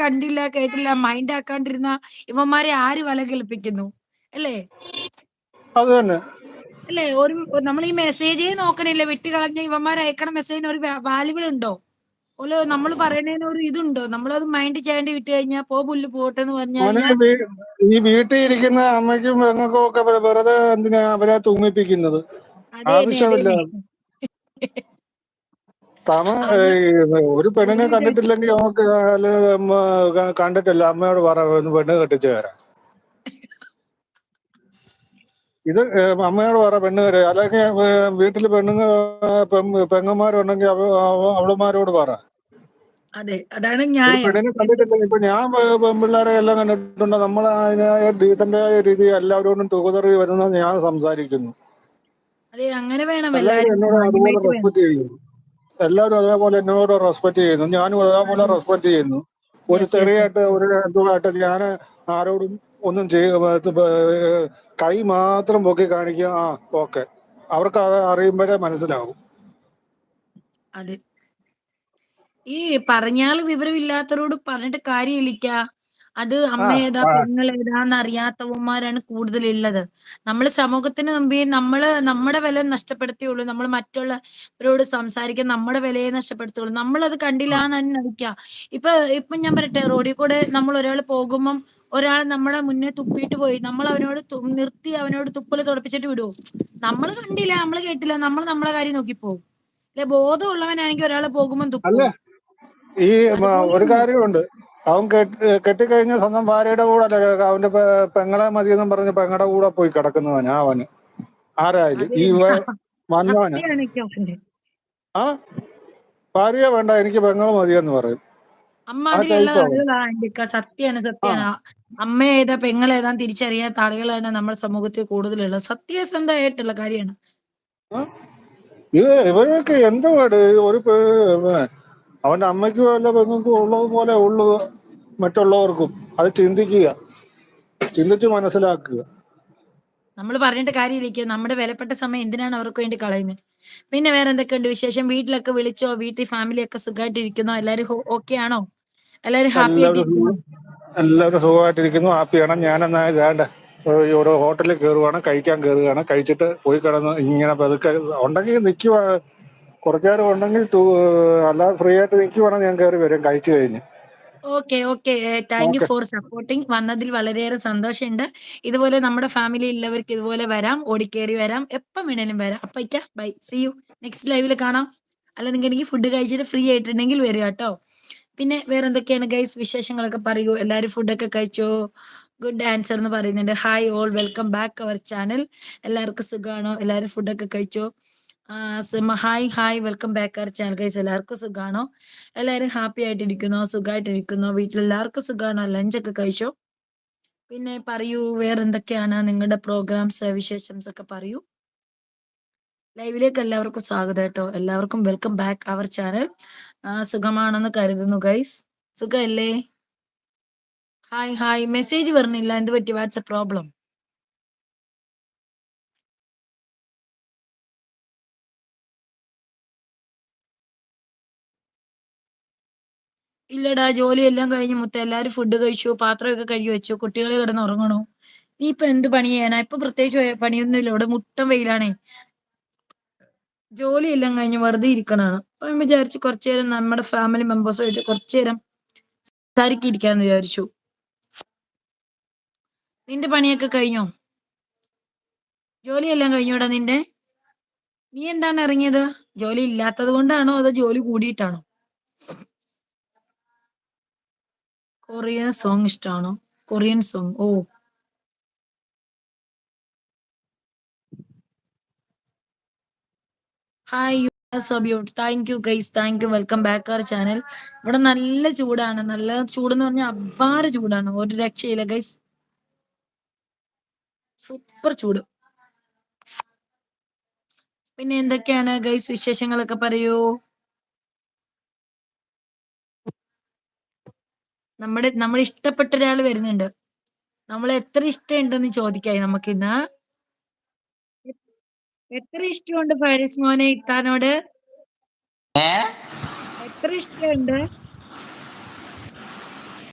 കണ്ടില്ല, കേട്ടില്ല, മൈൻഡ് ആക്കാണ്ടിരുന്ന ഇവന്മാരെ ആര് വല കേൾപ്പിക്കുന്നു? അല്ലേ? അത് തന്നെ അല്ലേ? ഒരു നമ്മൾ ഈ മെസ്സേജേ നോക്കണില്ല. വിട്ടുകളഞ്ഞ ഇവന്മാർ അയക്കണ മെസ്സേജിന് ഒരു വാല്യുബിൾ ഉണ്ടോ? ഓലോ നമ്മൾ പറയണതിന് ഒരു ഇതുണ്ടോ? നമ്മളത് മൈൻഡ് ചെയ്യാണ്ട് വിട്ട് കഴിഞ്ഞാൽ പോ പുല്ല് പോട്ടെ എന്ന് പറഞ്ഞു മോനെ കഴിഞ്ഞാൽ വീ- ഈ വീട്ടിൽ ഇരിക്കുന്ന അമ്മയ്ക്കും പെങ്ങൾക്കും ഒക്കെ വെറുതെ എന്തിനാ അവരെ തൂങ്ങിപ്പിക്കുന്നത് ആവശ്യമില്ല തമ ഒരു പെണ്ണിനെ കണ്ടിട്ടില്ലെങ്കിൽ നമുക്ക് കണ്ടിട്ടില്ല. അമ്മയോട് പറ പെണ്ണ് കെട്ടിച്ചു തരാം ഇത് അമ്മയോട് പറ പെണ്ണ് കെട്ടി അല്ലെങ്കിൽ വീട്ടിൽ പെണ്ണുങ്ങ പെങ്ങന്മാരുണ്ടെങ്കിൽ അവ അവ- അവളുമാരോട് പറ. അതെ അതാണ് ഞാൻ പെണ്ണിനെ കണ്ടിട്ടില്ലെങ്കിൽ ഇപ്പൊ ഞാൻ പെൺപിള്ളേരെ എല്ലാം കണ്ടിട്ടുണ്ട്. നമ്മൾ അതിനായ ഡീസന്റായ രീതി എല്ലാവരോടും തുകതറി വരുന്ന ഞാൻ സംസാരിക്കുന്നു. അതെ അങ്ങനെ വേണം എല്ലാവരും എന്നോട് അതുപോലെ റെസ്പെക്ട് ചെയ്യുന്നു. എല്ലാവരും അതേപോലെ എന്നോട് റെസ്പെക്ട് ചെയ്യുന്നു. ഞാനും അതേപോലെ അതെ റെസ്പെക്ട് ചെയ്യുന്നു. ഒരു തെറിയായിട്ട് ഒരു എന്തുമായിട്ട് ഞാൻ ആരോടും ഒന്നും ചെയ്യ കൈ മാത്രം പൊക്കി കാണിക്കുക ആ ഓക്കെ. അവർക്ക് അത് അറിയുമ്പോഴേ മനസ്സിലാവും. അതെ. ഈ പറഞ്ഞാൽ വിവരമില്ലാത്തവരോട് പറഞ്ഞിട്ട് കാര്യമില്ലിക്ക? അത് അമ്മ ഏതാ ആ, ഏതാന്ന് അറിയാത്തവന്മാരാണ് കൂടുതലുള്ളത്. നമ്മൾ സമൂഹത്തിന് മുമ്പിൽ നമ്മൾ നമ്മുടെ വില നഷ്ടപ്പെടുത്തിയുള്ളൂ. നമ്മൾ മറ്റുള്ളവരോട് സംസാരിക്കാൻ നമ്മുടെ വിലയെ നഷ്ടപ്പെടുത്തുള്ളൂ നമ്മളത് കണ്ടില്ല എന്ന് തന്നെ നടിക്കുക ഇപ്പൊ ഇപ്പൊ ഞാൻ പറയട്ടെ റോഡിൽ കൂടെ നമ്മൾ ഒരാൾ പോകുമ്പം ഒരാൾ നമ്മളെ മുന്നേ തുപ്പിയിട്ട് പോയി. നമ്മൾ അവനോട് നിർത്തി അവനോട് തുപ്പൽ തുടപ്പിച്ചിട്ട് വിടുവോ? നമ്മൾ കണ്ടില്ല നമ്മൾ കേട്ടില്ല. നമ്മൾ നമ്മളെ കാര്യം നോക്കിപ്പോവും. അല്ലെ ബോധമുള്ളവനാണെങ്കിൽ ഒരാൾ പോകുമ്പോൾ അല്ല ഈ ഒരു കാര്യമുണ്ട്. അവൻ കെട്ടി കെട്ടിക്കഴിഞ്ഞ സ്വന്തം ഭാര്യയുടെ കൂടെ അല്ല അവന്റെ പെങ്ങളെ പെങ്ങളെ മതിയെന്നും പറഞ്ഞ് പെങ്ങളുടെ കൂടെ പോയി കിടക്കുന്നവനാ അവന്. ആരായാലും ഈ വന്നവന്. ആ? ഭാര്യ വേണ്ട എനിക്ക് പെങ്ങൾ മതിയെന്ന് പറയും. സത്യാണ് സത്യാണ്. അമ്മ ഏതാ പെങ്ങൾ ഏതാ തിരിച്ചറിയാത്ത ആളുകളാണ് നമ്മുടെ സമൂഹത്തിൽ കൂടുതലുള്ളത്. സത്യസന്ധമായിട്ടുള്ള കാര്യമാണ്? ഇത് ഇവരൊക്കെ എന്തുവാട്? ഒരു അവന്റെ അമ്മയ്ക്കും അല്ല പെങ്ങൾക്കും ഉള്ളത് പോലെ ഉള്ളത് മറ്റുള്ളവർക്കും. അത് ചിന്തിക്കുക. ചിന്തിച്ച് മനസ്സിലാക്കുക. നമ്മൾ പറഞ്ഞിട്ട് കാര്യമില്ല. നമ്മുടെ വിലപ്പെട്ട സമയം എന്തിനാണ് അവർക്ക് വേണ്ടി കളയുന്നത് പിന്നെ വേറെ എന്തൊക്കെയുണ്ട് വിശേഷം? വീട്ടിലൊക്കെ വിളിച്ചോ? വീട്ടിൽ ഫാമിലി ഒക്കെ സുഖമായിട്ട് ഇരിക്കുന്നോ എല്ലാരും ഓക്കെ ആണോ? എല്ലാരും ഹാപ്പി എല്ലാവരും സുഖമായിട്ടിരിക്കുന്നു. ഹാപ്പിയാണ് ഞാനെന്നാ വേണ്ട ഹോട്ടലിൽ കയറുവാണ് കഴിക്കാൻ കയറുകയാണ് കഴിച്ചിട്ട് പോയി കിടന്ന് ഇങ്ങനെ പതുക്കെ ഉണ്ടെങ്കിൽ നിൽക്കുക കുറച്ചു നേരം ഉണ്ടെങ്കിൽ അല്ലാതെ ഫ്രീ ആയിട്ട് നിൽക്കുവാണെങ്കിൽ ഞാൻ കയറി വരും കഴിച്ചു കഴിഞ്ഞ്. Okay okay. Thank you for supporting വന്നതിൽ വളരെയേറെ സന്തോഷമുണ്ട്. ഇതുപോലെ നമ്മുടെ ഫാമിലി ഉള്ളവർക്ക് ഇതുപോലെ വരാം ഓടിക്കേറി വരാം. എപ്പം വേണേലും വരാം. അപ്പൊ ബൈ സി യു നെക്സ്റ്റ് ലൈവിൽ കാണാം. അല്ല നിങ്ങൾക്ക് എനിക്ക് ഫുഡ് കഴിച്ചിട്ട് ഫ്രീ ആയിട്ടുണ്ടെങ്കിൽ വരിക കേട്ടോ പിന്നെ വേറെ എന്തൊക്കെയാണ് ഗൈസ് വിശേഷങ്ങളൊക്കെ പറയൂ? എല്ലാവരും ഫുഡൊക്കെ കഴിച്ചോ? ഗുഡ് ആൻസർ എന്ന് പറയുന്നുണ്ട്. Hi all welcome back our channel എല്ലാവർക്കും സുഖമാണോ എല്ലാവരും ഫുഡൊക്കെ കഴിച്ചോ? Hi hi welcome back our channel. Guys എല്ലാവർക്കും സുഖമാണോ എല്ലാവരും ഹാപ്പി ആയിട്ടിരിക്കുന്നോ? സുഖമായിട്ടിരിക്കുന്നോ വീട്ടിലെല്ലാവർക്കും സുഖമാണോ ലഞ്ചൊക്കെ കഴിച്ചോ? പിന്നെ പറയൂ വേറെ എന്തൊക്കെയാണ് നിങ്ങളുടെ പ്രോഗ്രാംസ് വിശേഷംസ് ഒക്കെ പറയൂ. ലൈവിലേക്ക് എല്ലാവർക്കും സ്വാഗതം കേട്ടോ. എല്ലാവർക്കും വെൽക്കം ബാക്ക് അവർ ചാനൽ. സുഖമാണെന്ന് കരുതുന്നു ഗൈസ്. സുഖമല്ലേ ഹായ് ഹായ്. മെസ്സേജ് വരുന്നില്ല എന്ത് പറ്റി വാട്സപ്പ് പ്രോബ്ലം? ഇല്ലടാ ജോലിയെല്ലാം കഴിഞ്ഞ് മുത്ത എല്ലാവരും ഫുഡ് കഴിച്ചു പാത്രമൊക്കെ കഴുകി വെച്ചു കുട്ടികളെ കിടന്ന് ഉറങ്ങണു. നീ ഇപ്പൊ എന്ത് പണി ചെയ്യാനാ ഇപ്പൊ പ്രത്യേകിച്ച് പണിയൊന്നും ഇല്ല ഇവിടെ മുട്ടം വെയിലാണേ. ജോലിയെല്ലാം കഴിഞ്ഞ് വെറുതെ ഇരിക്കണാണ്. അപ്പൊ ഞാൻ വിചാരിച്ചു കുറച്ചു നേരം നമ്മുടെ ഫാമിലി മെമ്പേഴ്സുമായിട്ട് കുറച്ചു നേരം സംസാരിക്കിരിക്കാന്ന് വിചാരിച്ചു. നിന്റെ പണിയൊക്കെ കഴിഞ്ഞോ? ജോലിയെല്ലാം കഴിഞ്ഞോടാ നിന്റെ? നീ എന്താണ് ഇറങ്ങിയത്? ജോലി ഇല്ലാത്തത് കൊണ്ടാണോ അതോ ജോലി കൂടിയിട്ടാണോ? കൊറിയൻ സോങ് ഇഷ്ടമാണോ Korean song oh. Hi so ബ്യൂട്ട് thank you guys thank you welcome back our channel ഇവിടെ നല്ല ചൂടാണ്. നല്ല ചൂടെന്ന് പറഞ്ഞാൽ അപാര ചൂടാണ്. ഒരു രക്ഷയില്ല ഗൈസ് സൂപ്പർ ചൂട്. പിന്നെ എന്തൊക്കെയാണ് ഗൈസ് വിശേഷങ്ങളൊക്കെ പറയൂ. നമ്മുടെ നമ്മൾ ഇഷ്ടപ്പെട്ട ഒരാൾ വരുന്നുണ്ട്. നമ്മൾ എത്ര ഇഷ്ടമുണ്ടെന്ന് ചോദിക്കായി നമുക്കിന്ന്. എത്ര ഇഷ്ടമുണ്ട് ഫാരിസ് മോനെ ഇത്താനോട്? എത്ര ഇഷ്ടമുണ്ട്?